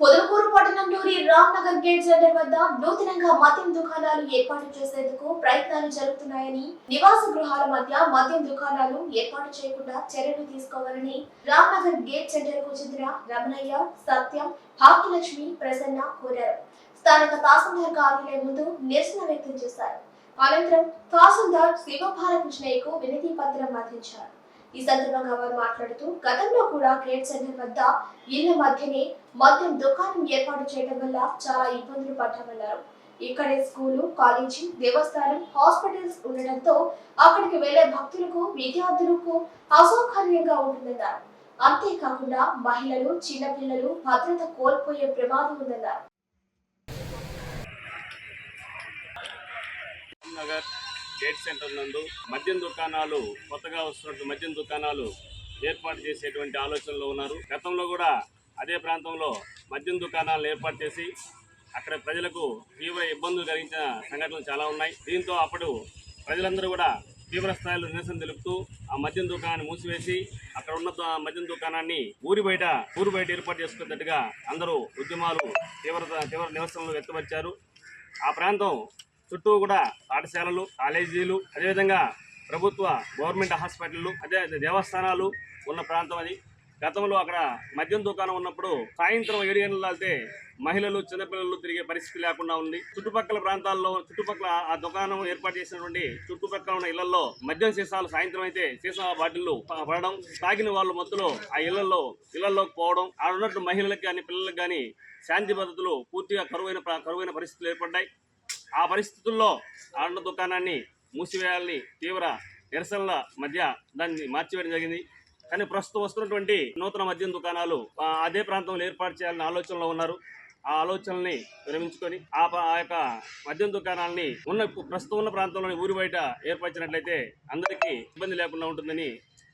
పొదలకూరు పట్టణంలోని Ram Nagar gate centre వద్ద నూతనంగా మద్యం దుకాణాలు ఏర్పాటు చేసేందుకు ప్రయత్నాలు జరుగుతున్నాయని నివాస గృహాల మధ్య మద్యం దుకాణాలు ఏర్పాటు చేయకుండా చర్యలు తీసుకోవాలని రామ్ నగర్ గేట్ సెంటర్కు చెందిన రమణయ్య సత్యం భాగ్యలక్ష్మి ప్రసన్న కోరారు. స్థానిక తహసీల్దార్ కార్యాలయం ముందు నిరసన వ్యక్తం చేశారు. అనంతరం తహసీల్దార్ శివభారకృష్ణయ్యకు వినతి పత్రం అందించారు. ఈ సందర్భంగా వారు మాట్లాడుతూ గతంలో కూడా గ్రేట్ సెంటర్ వద్ద ఇళ్ళ మధ్యనే మద్యం దుకాణం ఏర్పాటు చేయడం వల్ల చాలా ఇబ్బందులు పడ్డామన్నారు. ఇక్కడే స్కూలు కాలేజీ దేవస్థానం హాస్పిటల్స్ ఉండడంతో అక్కడికి వెళ్ళే భక్తులకు విద్యార్థులకు అసౌకర్యంగా ఉంటుందన్నారు. అంతేకాకుండా మహిళలు చిన్నపిల్లలు భద్రత కోల్పోయే ప్రమాదం ఉందన్నారు. నగర్ గేట్ సెంటర్ నందు మద్యం దుకాణాలు కొత్తగా వస్తున్నటువంటి మద్యం దుకాణాలు ఏర్పాటు చేసేటువంటి ఆలోచనలో ఉన్నారు. గతంలో కూడా అదే ప్రాంతంలో మద్యం దుకాణాలను ఏర్పాటు చేసి అక్కడ ప్రజలకు తీవ్ర ఇబ్బందులు కలిగించిన సంఘటనలు చాలా ఉన్నాయి. దీంతో అప్పుడు ప్రజలందరూ కూడా తీవ్ర స్థాయిలో నిరసన తెలుపుతూ ఆ మద్యం దుకాణాన్ని మూసివేసి అక్కడ ఉన్న మద్యం దుకాణాన్ని ఊరి బయట ఊరి బయట ఏర్పాటు చేసుకున్నట్టుగా అందరూ ఉద్యమాలు తీవ్రత తీవ్ర నిరసనలు వ్యక్తపరిచారు. ఆ ప్రాంతం చుట్టూ కూడా పాఠశాలలు కాలేజీలు అదేవిధంగా ప్రభుత్వ గవర్నమెంట్ హాస్పిటళ్ళు అదే దేవస్థానాలు ఉన్న ప్రాంతం అది. గతంలో అక్కడ మద్యం దుకాణం ఉన్నప్పుడు సాయంత్రం ఏడు గంటలు వెళ్తే మహిళలు చిన్నపిల్లలు తిరిగే పరిస్థితి లేకుండా ఉంది. చుట్టుపక్కల ప్రాంతాల్లో చుట్టుపక్కల ఆ దుకాణం ఏర్పాటు చేసినటువంటి చుట్టుపక్కల ఉన్న ఇళ్ళలో మద్యం సీసాలు సాయంత్రం అయితే సీసా బాటిల్లు పడడం తాగిన వాళ్ళు మొత్తంలో ఆ ఇళ్ళలో ఇళ్ళలోకి పోవడం ఆడున్నట్టు మహిళలకు కానీ పిల్లలకు కానీ శాంతి భద్రతలు పూర్తిగా కరువైన కరువైన పరిస్థితులు ఏర్పడ్డాయి. ఆ పరిస్థితుల్లో ఆండ దుకాణాన్ని మూసివేయాలని తీవ్ర నిరసనల మధ్య దాన్ని మార్చివేయడం జరిగింది. కానీ ప్రస్తుతం వస్తున్నటువంటి నూతన మద్యం దుకాణాలు అదే ప్రాంతంలో ఏర్పాటు చేయాలని ఆలోచనలో ఉన్నారు. ఆ ఆలోచనల్ని విరమించుకొని ఆ ఆ యొక్క మద్యం దుకాణాలని ఉన్న ప్రస్తుతం ఉన్న ప్రాంతంలోని ఊరి బయట ఏర్పరిచినట్లయితే అందరికీ ఇబ్బంది లేకుండా ఉంటుందని